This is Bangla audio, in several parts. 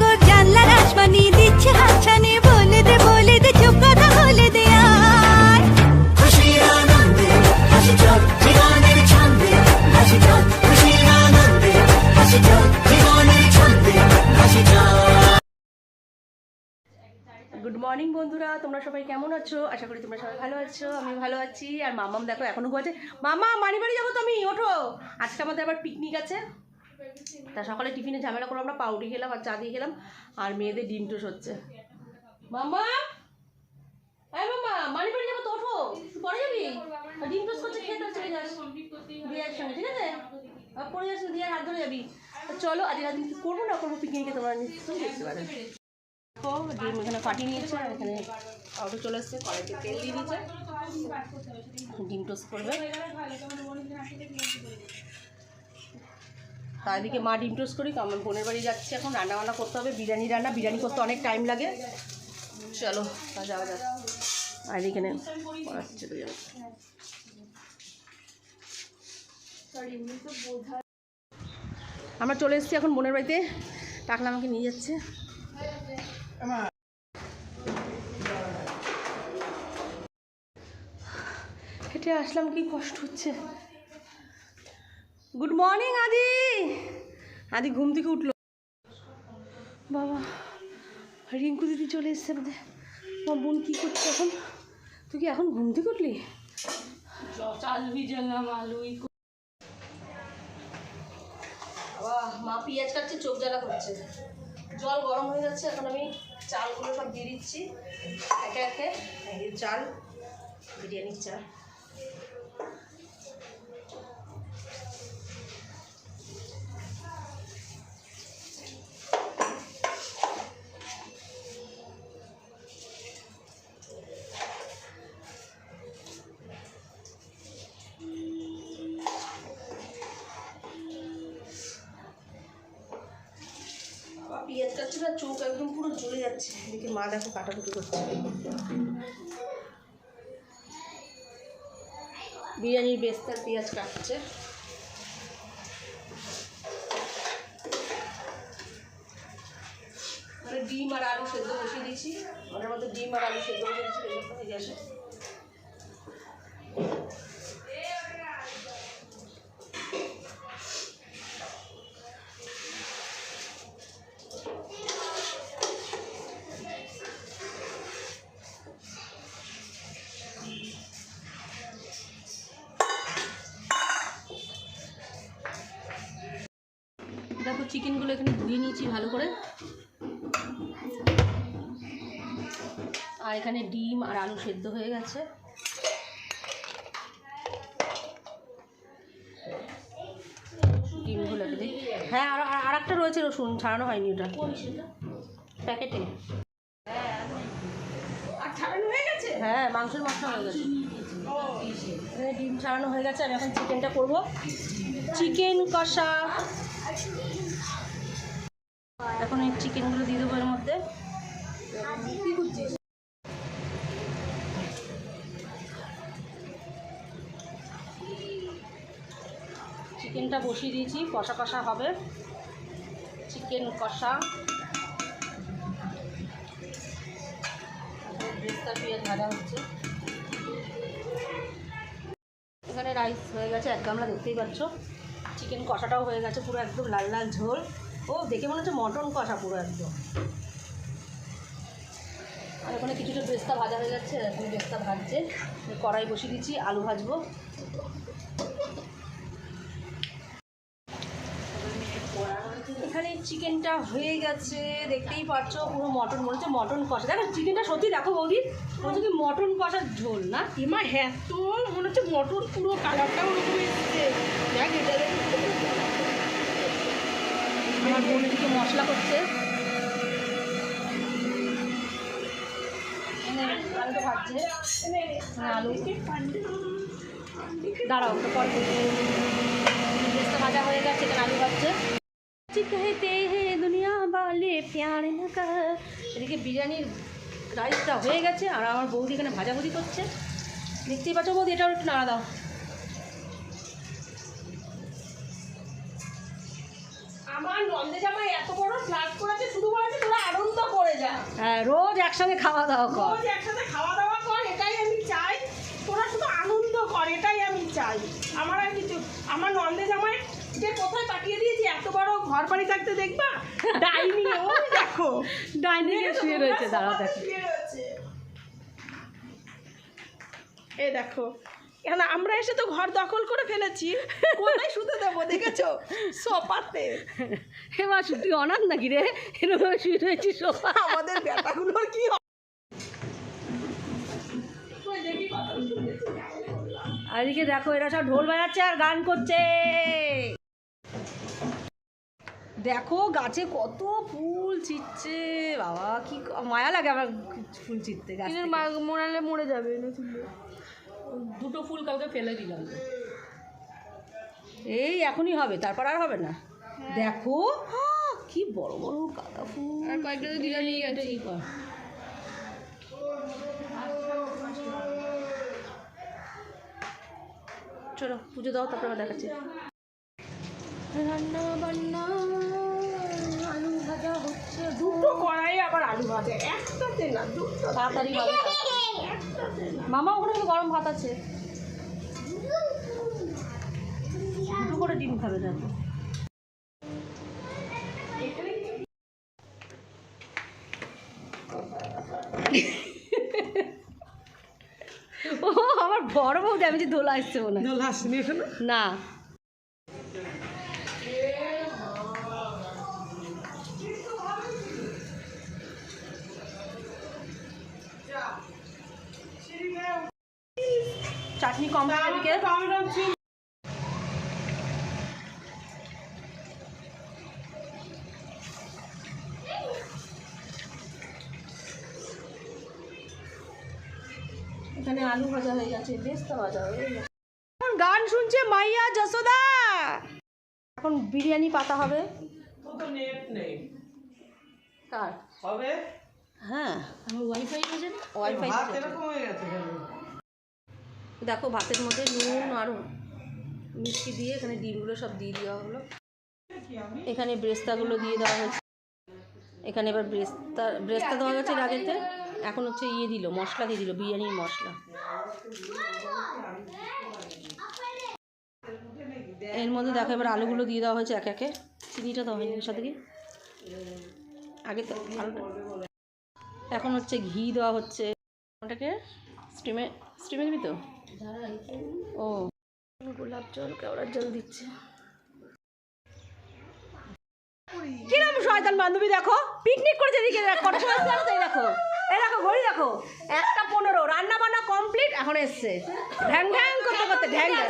সাগর জানলার আসমানি দিচ্ছে হাতছানি। বলে দে বলে দে চুপ কথা বলে দে আর। খুশির আনন্দে হাসি চল জীবনের ছন্দে। হাসি চল খুশির আনন্দে হাসি চল জীবনের ছন্দে। হাসি চল। গুড মর্নিং বন্ধুরা তোমরা সবাই কেমন আছো? আশা করি তোমরা সবাই ভালো আছো আমি ভালো আছি। আর মামাম দেখো এখনও ঘুমাচ্ছে। মামা মানি বাড়ি যাব তুমি ওঠো। আজকে আমাদের আবার পিকনিক আছে। তা সকালে টিফিনে ঝামেলা করে আমরা পাউরুটি খেলাম আর চা দিয়ে খেলাম আর মেয়েদের ডিম টোস হচ্ছে। মামা এই মামা মানি বাড়ি যাব তো ওঠো। পরে যাবি? ডিম টোস করছে খেয়ে তার চলে যাস। দিয়ার সঙ্গে ঠিক আছে? আর পরে যাস না, দিয়ার হাত ধরে যাবি। চলো আজ রাত কি করব না করব পিকনিকে তোমরা নিশ্চয়ই দেখতে পারে ডিম এখানে ফাটিয়ে নিয়েছে আর চলে এসছে দিয়ে দিয়েছে। ডিম টোস্ট করবে। তার এদিকে মা ডিম করি আমার বোনের বাড়ি যাচ্ছি এখন রান্না বান্না করতে হবে, বিরিয়ানি রান্না, বিরিয়ানি করতে অনেক টাইম লাগে। চলো তা যাওয়া যাক। আর চলে আমরা চলে এসেছি এখন বোনের বাড়িতে। টাকলা আমাকে নিয়ে যাচ্ছে। হেঁটে আসলাম, কি কষ্ট হচ্ছে। গুড মর্নিং আদি আদি ঘুম থেকে উঠল। বাবা, রিঙ্কু দিদি চলে এসছে বোধ আমার বোন কী করছে এখন? তুই কি এখন ঘুম থেকে উঠলি? মা পেঁয়াজ কাটছে, চোখ জ্বালা করছে। জল গরম হয়ে যাচ্ছে, এখন আমি চালগুলো সব দিয়ে দিচ্ছি। একে একে চাল, বিরিয়ানির চাল। না চোখ একদম পুরো জ্বলে যাচ্ছে। এদিকে মা দেখো কাটাকুটি করছে। বিরিয়ানির বেস্তার পেঁয়াজ কাটছে। মানে ডিম আর আলু সেদ্ধ বসিয়ে দিয়েছি। ওটার মধ্যে ডিম আর আলু সেদ্ধ বসিয়ে দিয়েছি এরকম করে। আর এখানে ডিম আর আলু সেদ্ধ হয়ে গেছে। ডিমগুলো হ্যাঁ আর আর একটা রয়েছে রসুন ছাড়ানো হয়নি ওটা। প্যাকেটে। হ্যাঁ মাংসের মশলা হয়ে গেছে। ডিম ছাড়ানো হয়ে গেছে আমি এখন চিকেনটা করব। চিকেন কষা। এখন এই চিকেনগুলো দিয়ে দেবো এর মধ্যে। চিকেনটা বসিয়ে দিয়েছি, কষা কষা হবে। চিকেন কষা। ভাজা হচ্ছে। এখানে রাইস হয়ে গেছে, এক গামলা দেখতেই পাচ্ছ। চিকেন কষাটাও হয়ে গেছে, পুরো একদম লাল লাল ঝোল। ও, দেখে মনে হচ্ছে মটন কষা পুরো একদম। আর ওখানে কিছুটা বেস্তা ভাজা হয়ে যাচ্ছে এখন বেস্তা ভাজছে। কড়াই বসিয়ে দিচ্ছি, আলু ভাজবো। এখানে চিকেনটা হয়ে গেছে, দেখতেই পাচ্ছ, পুরো মটন মনে হচ্ছে মটন কষা। দেখো, চিকেনটা সত্যি দেখো বৌদি, মনে কি মটন কষার ঝোল, না? এমা হ্যাঁ তো মনে হচ্ছে মটন পুরো কালারটা ওরকম এসছে। দেখ, এটা। আমার বোন এদিকে মশলা করছে এখানে আলুটা ভাজছে এখানে আলু দাঁড়াও ওটা পরে করছি। বেশটা ভাজা হয়ে গেছে এখানে আলু ভাজছে कहते हैं दुनिया वाले प्यार न कर এদিকে বিরিয়ানির রাইসটা হয়ে গেছে আর আমার বৌদি এখানে ভাজাভুজি করছে দেখতেই পাচ্ছ বৌদি এটাও একটু নাড়া দাও আমার নন্দে জামাই এত বড় ফ্ল্যাট করেছে শুধু বলেছে তোরা আনন্দ করে যা। হ্যাঁ রোজ একসঙ্গে খাওয়া দাওয়া কর। রোজ একসাথে খাওয়া দাওয়া কর এটাই আমি চাই। তোরা শুধু আনন্দ কর এটাই আমি চাই। আমার আর কিছু আমার নন্দে জামাই যে কোথায় পাঠিয়ে দিয়েছি এত বড় ঘর বাড়ি থাকতে দেখবা? ডাইনি ওই দেখো। ডাইনিং এ শুয়ে রয়েছে দাঁড়া সোফাতে দেখো। শুয়ে রয়েছে। এ দেখো কেন আমরা এসে তো ঘর দখল করে ফেলেছি। কোথায় শুতে দেবো দেখেছ? সোফাতে। এবার তুই অনাথ নাকি রে? এরকম শুয়ে রয়েছিস সোফা। আমাদের ব্যাটাগুলোর কি আর এদিকে দেখো এরা সব ঢোল বাজাচ্ছে আর গান করছে। দেখো গাছে কত ফুল ছিটছে। বাবা কি মায়া লাগে আমার ফুল ছিটতে গাছ। মোড়ালে মরে যাবে দুটো ফুল কালকে ফেলে দিলাম। এই এখনই হবে তারপর আর হবে না। দেখো আহ, কি বড় বড় গাঁদা ফুল। আর কয়েকটা তো দিদা নিয়ে গেছে। কি কর। চলো পুজো দাও তারপর আবার দেখাচ্ছি। রান্না বান্না আলু ভাজা হচ্ছে দুটো কড়াই আবার আলু ভাজা একটাতে না দুটো। তাড়াতাড়ি মামা ওখানে কিন্তু গরম ভাত আছে। দুটো করে ডিম খাবে দেখো। ও আমার বড় বউদি আমি যে দোলা আসছে মনে হয়। দোল না। এখানে আলু ভাজা হয়ে গেছে বেস্তা ভাজা হয়ে গেছে। এখন গান শুনছে মাইয়া যশোদা। এখন বিরিয়ানি পাতা হবে। তো কার? হবে? হ্যাঁ। আমার ওয়াইফাই হয়েছে ওয়াইফাই ভাত এরকম হয়ে গেছে কেন? দেখো ভাতের মধ্যে নুন আর মিষ্টি দিয়ে এখানে ডিমগুলো সব দিয়ে দেওয়া হলো। এখানে ব্রেস্তাগুলো দিয়ে দেওয়া হয়েছে। এখানে এবার ব্রেস্তা ব্রেস্তা দেওয়া গেছে আগেতে। এখন হচ্ছে ইয়ে দিল মশলা দিয়ে দিল বিরিয়ানির মশলা। এর মধ্যে দেখো, এবার আলুগুলো দিয়ে দেওয়া হয়েছে এক একে। চিনিটা দেওয়া হয়নি সাথে কি আগে তো এখন হচ্ছে ঘি দেওয়া হচ্ছে। ওটাকে স্টিমে স্টিমে দিবি তো? ও। গোলাপ জল, কেওড়ার জল দিচ্ছে। কিরম শয়তান বান্ধবী দেখো? পিকনিক করেছে এদিকে। দেখো দেখো। ঘড়ি দেখো। একটা পনেরো রান্না বান্না কমপ্লিট এখন এসছে। ঢ্যাং ঢ্যাং করতে করতে ঢ্যাং ঢ্যাং।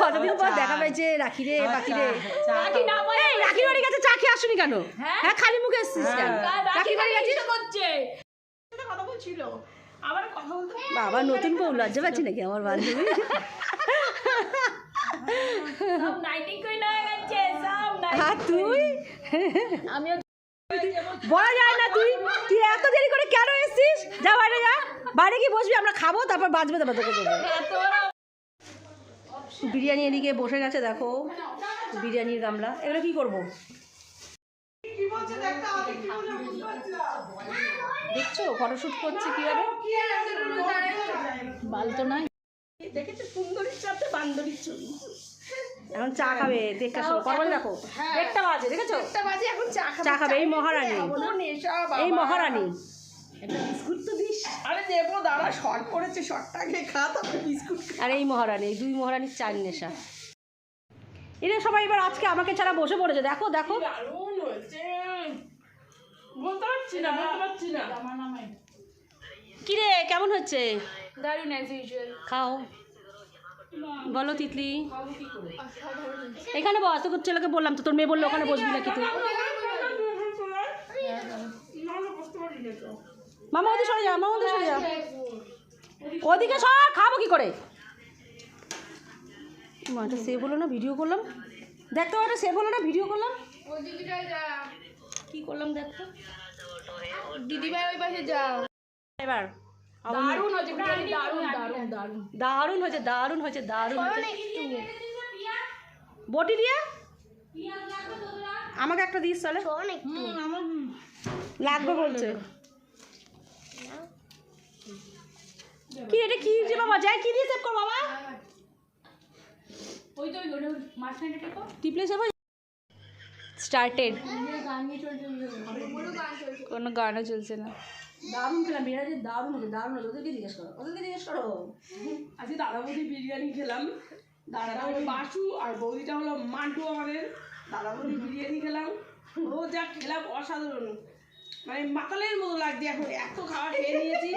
কতদিন পর দেখা পেয়েছে রাখি রে বাকি রে। এই রাখির বাড়ি গেছে চা খেয়ে আসুনি কেন? হ্যাঁ? খালি মুখে এসছিস কেন? রাখির বাড়ি গেছিস? কথা বলছিল আবার কথা বলতে বাবা নতুন বউ লজ্জা পাচ্ছি নাকি আমার বান্ধবী? আর তুই? বলা যায় না তুই? তুই এত দেরি করে কেন এসছিস? যা বাইরে যা। বাইরে গিয়ে বসবি আমরা খাব তারপর বাজবে তারপর তোকে দেবো। বিরিয়ানি এদিকে বসে গেছে দেখো। বিরিয়ানির গামলা। এগুলো কি করব? কি কি দেখছ? ফটোশ্যুট করছে কীভাবে? বাল তো নাই। দেখেছ? সুন্দরীর সাথে বান্দরীর ছবি। এখন চা খাবে দেখতে দেখো একটা বাজে দেখেছ? একটা বাজে এখন চা খাবে। চা খাবে এই মহারানী। এই মহারানী। বিস্কুট তো দিস। আরে দেবো দাঁড়া শর্ট করেছে শর্টটাকে খা তারপরে বিস্কুট আর এই মহারানী দুই মহারানীর চার নেশা। এরা সবাই এবার আজকে আমাকে ছাড়া বসে পড়েছে। দেখো দেখো। দারুণ বলতে পারছি না বলতে পারছি না। কিরে কেমন হচ্ছে? দারুণ অ্যাজ ইউজুয়াল খাও। বলো তিতলি। এখানে বস তোর ছেলেকে বললাম তো তোর মেয়ে বলল ওখানে বসবি নাকি তুই? মামা ওদিকে সরে যা মামা ওদিকে সরে যা। ওদিকে সর খাব কি করে? মাটা সে বলো না ভিডিও করলাম। দেখতে পারো সেভ হলো না ভিডিও করলাম। কি করলাম দেখতো দিদিভাই ওই পাশে যাও। এবার। দারুণ হয়েছে দারুণ দারুণ দারুণ দারুণ। হয়েছে দারুণ হয়েছে দারুণ বটি দিয়ে? আমাকে একটা দিস চলে লাগবে বলছে। কি এটা কি যে বাবা? যাই কি দিয়ে সেভ কর বাবা? ওই তো ওই মাঝখানটা টেপো। টিপলে সেভ স্টার্টেড কোনো গানও চলছে না। দারুণ খেলাম বিরিয়ানি দারুণ হয়েছে দারুণ হয়েছে ওদেরকে জিজ্ঞেস করো, ওদেরকে জিজ্ঞেস করো। আজকে দাদা বৌদি বিরিয়ানি খেলাম। দাদাটা হলো বাসু আর বৌদিটা হলো মান্টু আমাদের। দাদা বৌদি বিরিয়ানি খেলাম। ও যা খেলাম, অসাধারণ। মানে মাতালের মতো লাগছে এখন, এত খাবার খেয়ে নিয়েছি।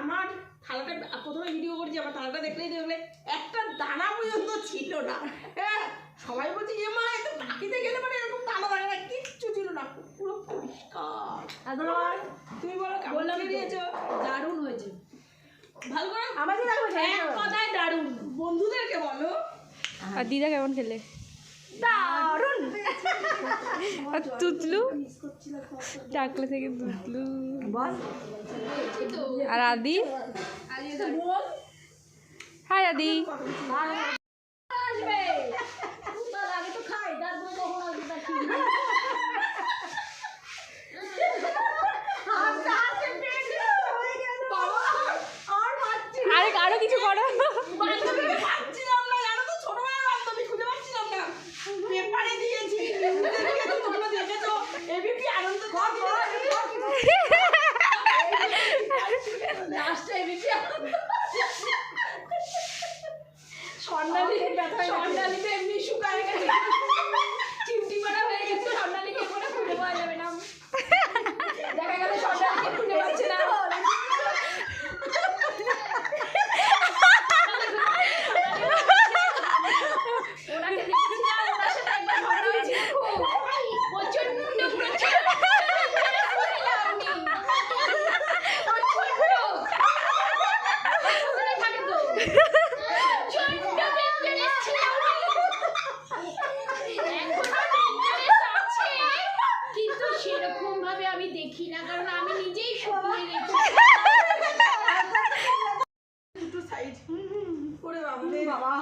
আমার থালাটা, প্রথমে ভিডিও করছি, আমার থালাটা দেখলেই দেখলে একটা দানা পর্যন্ত ছিল না। হ্যাঁ সবাই বলছে এ মা এত বাকিতে গেলে মানে এরকম দানা দানা না কিচ্ছু ছিল না পুরো পরিষ্কার। তুমি বলো বললাম নিয়েছো দারুণ হয়েছে। ভালো করে আমাকে দেখো এক কথায় দারুণ। বন্ধুদেরকে বলো। আর দিদা কেমন খেলে? দারুণ। আর তুতলু? চাকলে থেকে তুতলু। আর আদি? হাই আদি আগে তো খাই তারপরে কখন আসবে তা ঠিক নেই। আরে আরও কিছু করো বান্ধবীকে পাচ্ছিলাম না জানো তো ছোটবেলার বান্ধবী খুঁজে পাচ্ছিলাম না পেপারে দিয়েছি নিউজে দিয়েছি তোমরা দেখেছ এবিপি আনন্দ ঘর লাস্টে এবিপি স্বর্ণালী স্বর্ণালীতে এমনি শুকায় গেছে চিমটি মারা হয়ে গেছে স্বর্ণালীকে করে খুঁজে পাওয়া যাবে না দেখা গেল স্বর্ণালীকে খুঁজে পাচ্ছে না ওনাকে দেখছিলাম ওনার সাথে একবার কথা হয়েছিল খুব প্রচণ্ড প্রচণ্ড থাকে তো প্রচণ্ড ডেঞ্জারাস ছিল কিন্তু সেরকম ভাবে আমি দেখি না কারণ আমি নিজেই শুকিয়ে গেছি সাইজ ওরে বাবা। রে বাবা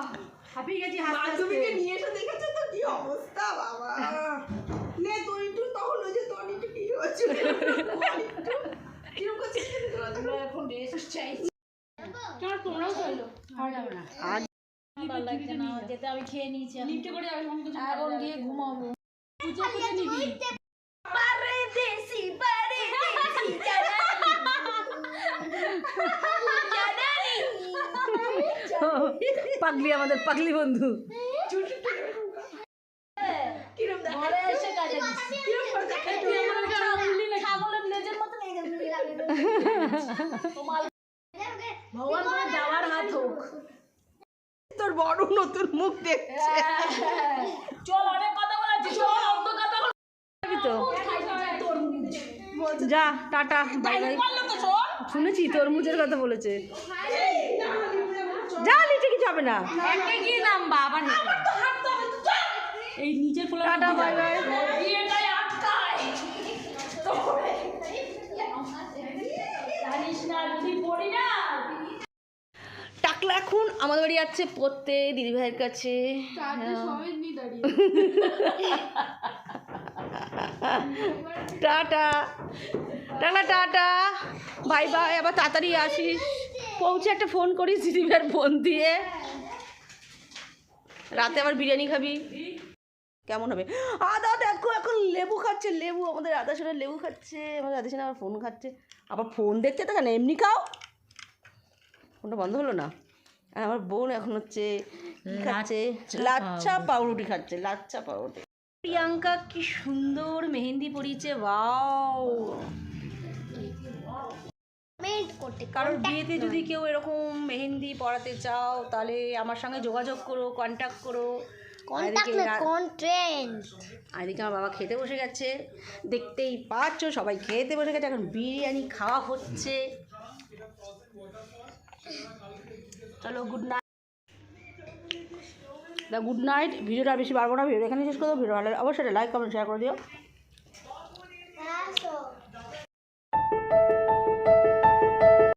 হাঁপিয়ে গেছি বান্ধবীকে নিয়ে এসে দেখেছ তো কি অবস্থা বাবা? নে তোর একটু তখন ওই যে তোর একটু কি হচ্ছে কীরকম করছিস এখন রেস্ট চাইছি চল তোমরাও চলো। আর যাবে না। আজ ভালো লাগছে না যেতে আমি খেয়ে নিয়েছি লিফটে করে যাবে এখন গিয়ে ঘুমাবো। পুজো করে নিবি পাগলি আমাদের পাগলি বন্ধু কিরম দেখা ঘরে এসে কাজে দিচ্ছি কিরম করে দেখা তুই আমাকে আর বললি না ছাগলের লেজের মতো লেগে তোমার ভগবান করে যাওয়ার হাত হোক। তোর বড় নতুন মুখ দেখছে। চল অনেক কথা চল অন্য কথা বল। তো? যা টাটা বাই বাই। বলল তো শোন শুনেছি তরমুজের কথা বলেছে। যা লিটে কিছু হবে না। একে গিয়ে নামবা আবার এই নিচের টাটা বাই বাই। বিয়েটাই আটকায়। জানিস না যদি পড়ি না। টাকলা এখন আমাদের বাড়ি যাচ্ছে পড়তে দিদিভাইয়ের কাছে। Tata. Tata tata. Bye bye আবার তাড়াতাড়ি আসিস। পৌঁছে একটা ফোন করিস দিদিভাইয়ের ফোন দিয়ে। রাতে আবার বিরিয়ানি খাবি। কেমন হবে? আদা দেখো এখন লেবু খাচ্ছে লেবু। আমাদের আদা সোনা লেবু খাচ্ছে আমাদের আদা সোনা আবার ফোন খাচ্ছে। আবার ফোন দেখতে তো কেন এমনি খাও। ফোনটা বন্ধ হলো না? আর আমার বোন এখন হচ্ছে কি খাচ্ছে? লাচ্ছা পাউরুটি খাচ্ছে লাচ্ছা পাউরুটি। প্রিয়াঙ্কা কি সুন্দর মেহেন্দি পরিয়েছে কারোর বিয়েতে যদি কেউ এরকম মেহেন্দি পড়াতে চাও তাহলে আমার সঙ্গে যোগাযোগ করো কন্ট্যাক্ট করো। এদিকে আমার বাবা খেতে বসে গেছে। দেখতেই পাচ্ছ সবাই খেতে বসে গেছে। এখন বিরিয়ানি খাওয়া হচ্ছে। চলো good night the good night ভিডিওটা বেশি পারব না। ভিডিও এখানে শেষ করে দেবো ভিডিও ভালো অবশ্যই লাইক কমেন্ট শেয়ার করে দিও।